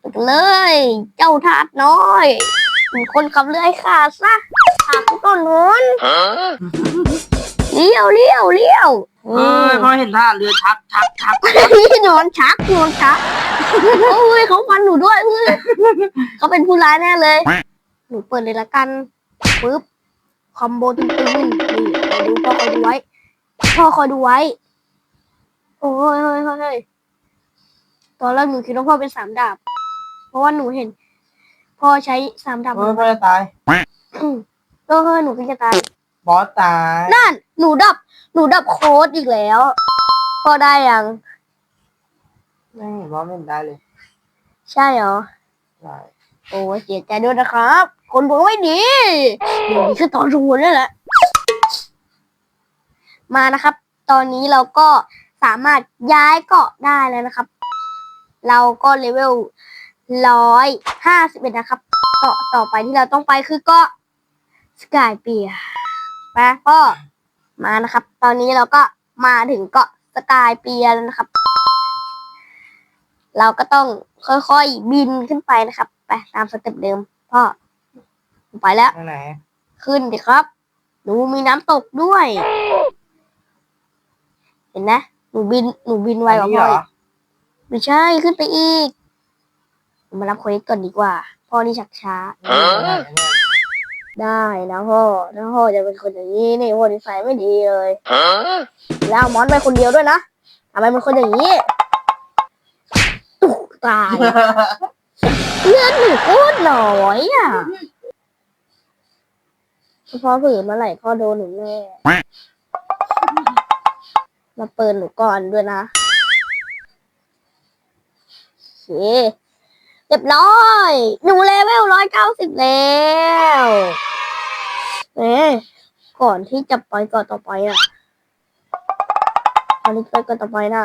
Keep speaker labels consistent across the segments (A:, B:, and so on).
A: ไปกันเลย เจ้าทาสน้อยเป็นคนขับเรือให้ข้าซะข้าคือต้นหนเลี้ยวเลี้ยวเลี้ยว
B: เอ้ยพอเห็นท่าเรือชักชักชัก
A: นอนชักนอนชักโอ้ยเขาฟันหนูด้วยเพื่อนเขาเป็นผู้ร้ายแน่เลย หนูเปิดเลยละกันปึ๊บคอมโบตึงๆนี่คอยดูพ่อคอยดูไว้พ่อคอยดูไว้ โอ้ยเฮ้ยเฮ้ยเฮ้ยตอนแรกหนูคิดว่าพ่อเป็นสามดาบ เพราะว่าหนูเห็นพ่อใช้สามดาบ
B: เอ้ยพ่อจะตาย
A: อืมเออเฮ้ยหนูเป็นจะตาย
B: บอสตาย
A: นั่น หนูดับ หนูดับโค้ดอีกแล้วพ่อได้ยัง
B: ไม่เห็นบอสไม่เห็นได้เลย
A: ใช่เหรอ
B: ใช่
A: โอ้ยเสียใจด้วยนะครับ คนผมไม่ดีดีคือตอนรูนี่แหละ มานะครับ ตอนนี้เราก็สามารถย้ายเกาะได้แล้วนะครับ เราก็เลเวล ร้อยห้าสิบเอ็ดนะครับ เกาะต่อไปที่เราต้องไปคือเกาะสกายเปียไปก็มานะครับ ตอนนี้เราก็มาถึงเกาะสกายเปียแล้วนะครับ เราก็ต้องค่อยๆบินขึ้นไปนะครับ ไปตามสเต็ปเดิมพ่อไปแล้ว
B: ไปไหน
A: ขึ้นดิครับ หนูมีน้ำตกด้วย เห็นนะ หนูบิน หนูบินไวกว่า
B: อันนี้
A: พ่อ
B: เหร
A: อี
B: อก
A: ไม่ใช่ ขึ้นไปอีก มารับโคเอสก่อนดีกว่า พ่อนี่ชักช้า
B: อันนี้อันนี้
A: ได้นะพ่อถ้าพ่อจะเป็นคนอย่างนี้นี่พ่อนิสัยไม่ดีเลยแล้วเอามอนไปคนเดียวด้วยนะทำไมเป็นคนอย่างนี้ตุ๊กตายเลือดหนูโคตรน้อยอะพ่อผืนเมื่อไหร่พ่อโดนหนูแน่มาเปิดหนูก่อนด้วยนะโอเค เรียบร้อย หนูเลเวลร้อยเก้าสิบแล้วเอ๊ะก่อนที่จะไปก่อนต่อไปอะตอนนี้ไปก่อนต่อไปน่ะ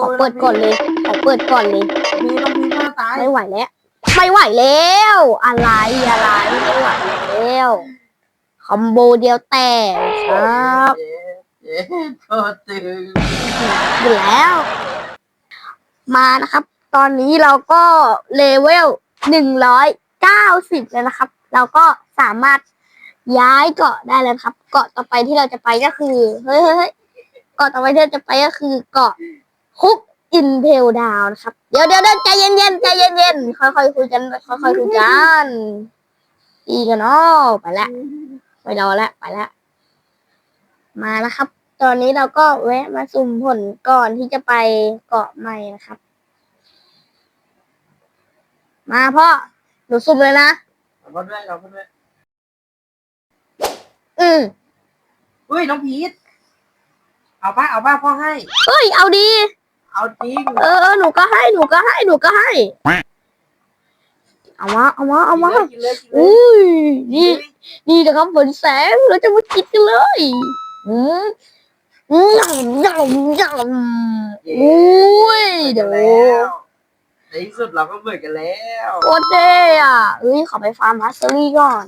A: ขอเปิดก่อนเลยขอเปิดก่อนเลย
B: มีต้องพีพ่อตาย
A: ไม่ไหวแล้ว ไม่ไหวแล้ว อะไรอะไรไม่ไหวแล้วคอมโบเดียวแตกครับ
B: เย้เย้โคตรตึง
A: อยู่แล้ว มานะครับ ตอนนี้เราก็เลเวลหนึ่งร้อยเก้าสิบแล้วนะครับ เราก็สามารถย้ายเกาะได้แล้วครับ เกาะต่อไปที่เราจะไปก็คือเฮ้ยเฮ้ยเกาะต่อไปที่เราจะไปก็คือเกาะฮุกอินเพลดาวนะครับ เดี๋ยวเดี๋ยวเดี๋ยวใจเย็นๆใจเย็นๆค่อยคุยกันค่อยๆคุยกันอีกันเนาะไปละไม่รอละไปละ มาแล้วครับ ตอนนี้เราก็แวะมาสุ่มผลก่อนที่จะไปเกาะใหม่นะครับ มาพ่อ หนูสุ่มเลยนะ
B: ขอบคุณด้วยขอบคุณด้วย
A: อืม
B: เฮ้ยน้องพีทเอาป้าเอาป้าพ่อให้
A: เฮ้ย เอาดี
B: เอาจริง
A: เออเออ หนูก็ให้ หนูก็ให้ หนูก็ให้ เอามา เอามา เอามา
B: กินเลยกินเลย
A: อุ้ยนี่นี่นะครับฝนแสง เราจะมากินกันเลย อืม ยำยำยำอุ้ยเดี๋ยว
B: แล้วในที่สุดเราก็เบิดกันแล้ว
A: โคตรเท่อะเอ้ยขอไปฟาร์มฮัสเซอรี่ก่อน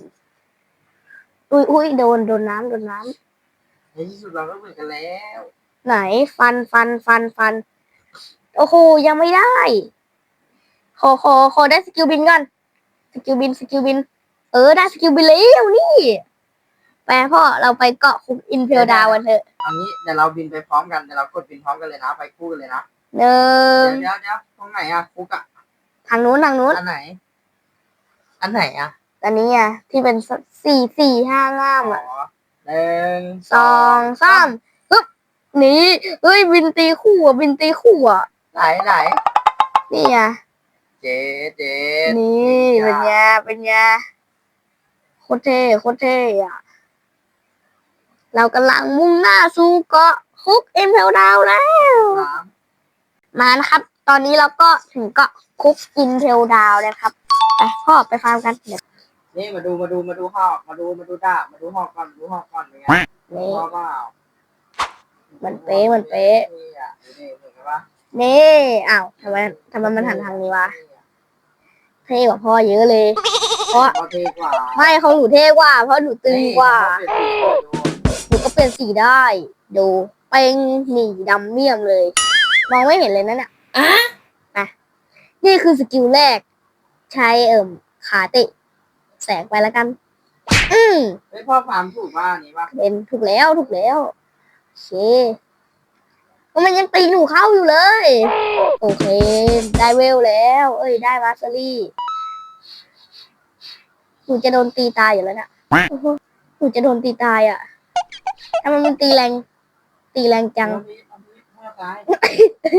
A: อุ้ยอุ้ยโดนโดนน้ำโดนน้ำ
B: ในที่สุดเราก็เบิดกันแล้ว
A: ไหนฟันฟันฟันฟัน โอ้โหยังไม่ได้ ขอขอขอได้สกิลบินก่อน สกิลบินสกิลบิน เออได้สกิลบินแล้วนี่ ไปพ่อเราไปเกาะคุกอินเพลดาวกันเถอะ
B: เอางี้เดี๋ยวเราบินไปพร้อมกันเดี๋ยวเรากดบินพร้อมกันเลยนะ ไปคู่กันเลยนะ
A: หนึ่
B: เดี๋
A: ง
B: ยวเดี๋ยวเดี๋ยวตรงไหนอะคุกอะ
A: ทางนู้นทางนู้น
B: อันไหน อันไหนอะ
A: อันนี้อะที่เป็นสี่สี่ห้าง่าม
B: อ๋อ
A: อะ
B: หนึ่ง
A: สองสามปึ๊บนี่เอ้ยบินตีคู่อะบินตีคู่อะ
B: ไหนไหน
A: นี่อะ
B: เจ๊เจ๊
A: นี่เป็นไงเป็นไงโคตรเท่โคตรเท่อะ เรากำลังมุ่งหน้าสู่เกาะคุกเอ็มเพลดาวแล้ว
B: น้
A: มานะครับ ตอนนี้เราก็ถึงเกาะคุกอินเพลดาวแล้วครับ ไปพ่อไปฟาร์มกันเดี๋ยวำ
B: นี่มาดูมาดูมาดูหอกมาดูมาดูดาบมาดูหอกก่อนมาดูหอกก่อนเป็นไงดู
A: นี่
B: หอกเปล่า
A: มันเป๊ะมันเป๊ะ
B: นี่อะดูนี่เห็นไหมวะ
A: นี่อ้าวทำไมทำไมมันหันทางนี้วะเท่กว่าพ่อเยอะเลย เพราะ
B: เอาเทกว่า
A: ไม่เขาหนูเท่กว่า เพราะหนูตึงกว่า
B: นี่เขเปลี่ยนสีโคตรดู
A: หนูก็เปลี่ยนสีได้ ดูเป้งหนีดำเมี่ยมเลย มองไม่เห็นเลยนั่นน่ะ
B: อะ
A: อะนี่คือสกิลแรก ใช้เอิ่มขาเตะ แสงไปแล้วกัน อืม
B: เฮ้ยพ่อฟาร์มถูกว่าอันนี้ป่ะ
A: เป็นถูกแล้วถูกแล้วโอเคมันยังตีหนูเข้าอยู่เลย โอเค ได้เวลแล้ว เอ้ยได้มาสเตอรี่หนูจะโดนตีตายอยู่แล้วเนี่ยโอ้โหหนูจะโดนตีตายอะ ทำไมมันตีแรง ตีแรงจัง
B: เอาพี่เอาพี่พ่อซ้าย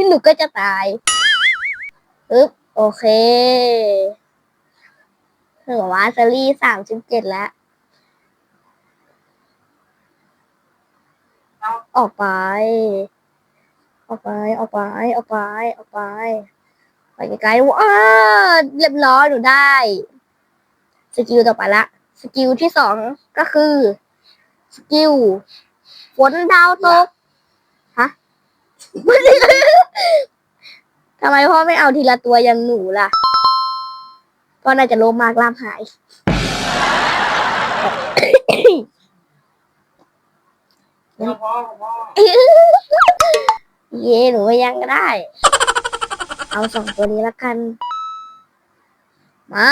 A: หนูก็จะตายอึ๊บโอเคเหลือมาสเตอรี่สามสิบเจ็ดแล้ว
B: เอา
A: ออกไป ออกไป ออกไป ออกไป ออกไป ไปไกลๆว้าเรียบร้อยหนูได้ สกิลต่อไปละ สกิลที่สองก็คือ สกิล ฝนดาวตก ฮะ ทำไมพ่อไม่เอาทีละตัวอย่างหนูล่ะพ่อน่าจะโลภมากล่ามหาย
B: พ่อพ่อพ่อ
A: เย่หนูว่ายังก็ได้ เอาสองตัวนี้ละกัน มา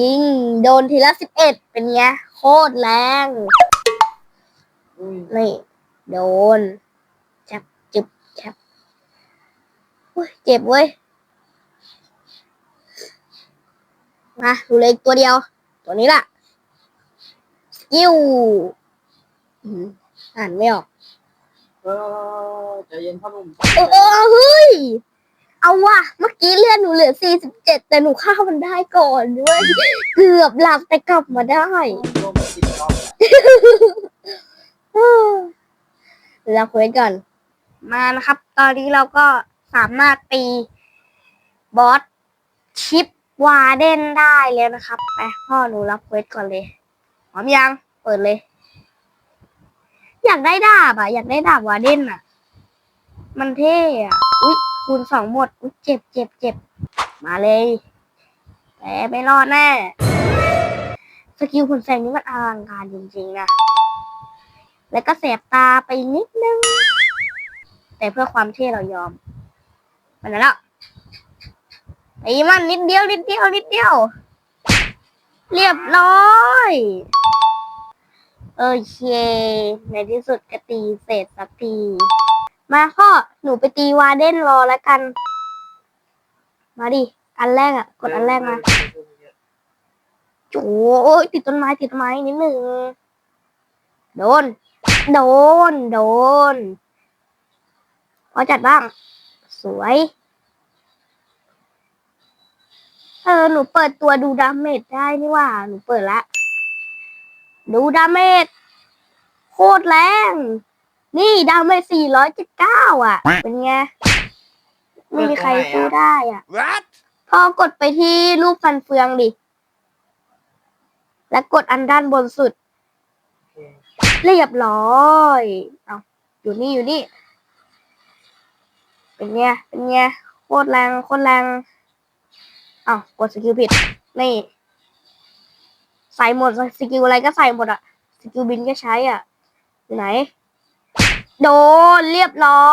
A: ยิง โดนทีละสิบเอ็ดเป็นไงโคตรแรง
B: อุ้ย
A: นี่ โดน จับจึบจับอุ้ยเจ็บเว้ย มาดูเลยอีกตัวเดียว ตัวนี้ล่ะ สกิลอืมอ่านไม่ออก
B: เออใจเย็นพ่อหนุ่ม
A: เออเออเฮ้ย เอาว่ะ เมื่อกี้เลือดหนูเหลือ 47 แต่หนูฆ่ามันได้ก่อนด้วย เกือบหลับแต่กลับมาได้
B: โดนมาสิบรอบแล้ว
A: เราคุยก่อน มานะครับ ตอนนี้เราก็สามารถตีบอสชิปวาเดนได้แล้วนะครับไปพ่อหนูรับเควสก่อนเลยพร้อมยัง เปิดเลย อยากได้ดาบอะ อยากได้ดาบวาเดนอะ มันเท่อะ อุ๊ยคูณสองหมด อุ๊ยเจ็บเจ็บเจ็บมาเลยแต่ไม่รอดแน่ สกิลคุณแซงนี่มันอลังการจริงๆนะ แล้วก็แสบตาไปนิดนึง แต่เพื่อความเท่เรายอม มันนั่นแล้วไอ้มันนิดเดียวนิดเดียวนิดเดียว เรียบร้อยโอเค ในที่สุดก็ตีเสร็จสักที มาพ่อหนูไปตีวาเดนรอแล้วกัน มาดิ อันแรกอะกดอันแรกมาโอ้ยติดต้นไม้ติดต้นไม้นิดหนึ่งโดน โดน โดนพอจัดบ้าง สวย เออ หนูเปิดตัวดูดาเมจได้นี่หว่า หนูเปิดละ ดูดาเมจโคตรแรง นี่ดาเมจ479อะ เป็นไง ไม่มีใครสู้ได้อะ
C: What?
A: พอกดไปที่รูปฟันเฟืองดิ แล้วกดอันด้านบนสุด เรียบร้อย เอาอยู่นี่อยู่นี่ เป็นไงเป็นไงโคตรแรงโคตรแรงเอากดสกิลผิด นี่ ใส่หมดสกิลอะไรก็ใส่หมดอะสกิลบินก็ใช้อะอยู่ไหน โดนเรียบร้อ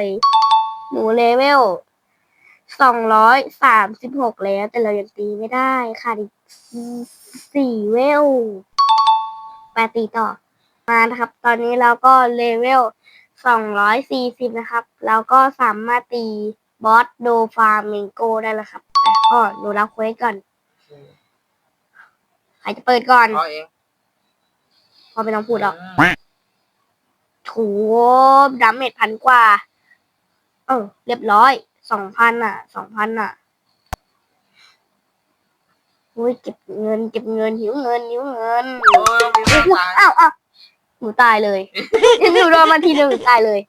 A: ย หนูเลเวลสองร้อยสามสิบหกแล้ว แต่เรายังตีไม่ได้ค่ะอีกสี่เวล ไปตีต่อมานะครับ ตอนนี้เราก็เลเวลสองร้อยสี่สิบนะครับ เราก็สามารถตีบอสโดฟามิงโกได้แล้วครับแต่ก็ดูรับเควสก่อนใครจะเปิดก่อน
B: พ่อเอง
A: พอไม่ต้องพูดหรอกถูดาเมจพันกว่า เออ เรียบร้อยสองพันอะสองพันอะอุ้ยเก็บเงิน เก็บเงินหิวเงินหิวเงิน
B: โอ้ยมีเรื่อง ตาย
A: อ้าวอ้าวหนูตายเลยหนูโดนมาทีหนึ่งหนูตายเลย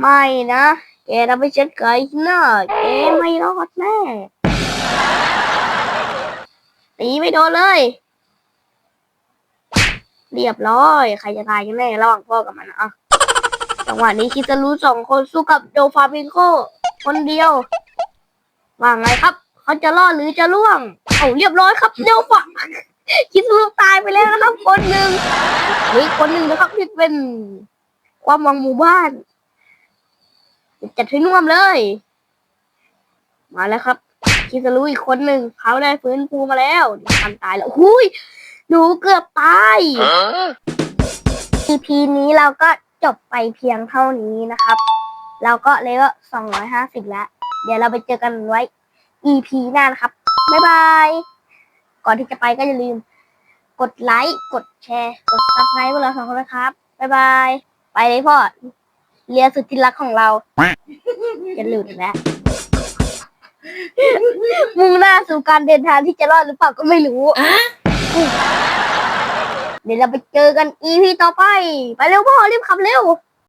A: ไม่นะแกทำให้ฉันเกยหน้าแกไม่รอดแน่ตีไม่โดนเลย เรียบร้อย ใครจะตายกันแน่ระหว่างพ่อกับมันนะอะจังหวะนี้คิดจะรู้สองคนสู้กับโดฟาบิงโกคนเดียว ว่าไงครับ เขาจะรอดหรือจะล่วง เอาเรียบร้อยครับโดฟา คิดรู้ตายไปแล้วนะครับ คนหนึ่งนี่คนหนึ่งนะครับที่เป็นความหวังหมู่บ้าน จัดให้น่วมเลย มาแล้วครับ คิดจะรู้อีกคนหนึ่งเขาได้ฟื้นฟูมาแล้วทำตายแล้วหุยหนูเกือบตาย EP นี้เราก็จบไปเพียงเท่านี้นะครับ เราก็เลเวลสองร้อยห้าสิบแล้ว เดี๋ยวเราไปเจอกันไว้ EP หน้านะครับ บ๊ายบาย ก่อนที่จะไปก็อย่าลืม กดไลค์ กดแชร์ กด subscribe พวกเราสองคนนะครับ บ๊ายบาย ไปเลยพ่อ เรียนสุดที่รักของเรา จะหลุดแล้ว มุ่งหน้าสู่การเดินทางที่จะรอดหรือเปล่าก็ไม่รู้ เดี๋ยวเราไปเจอกัน EP ต่อไป ไปเร็วพ่อรีบขับเร็ว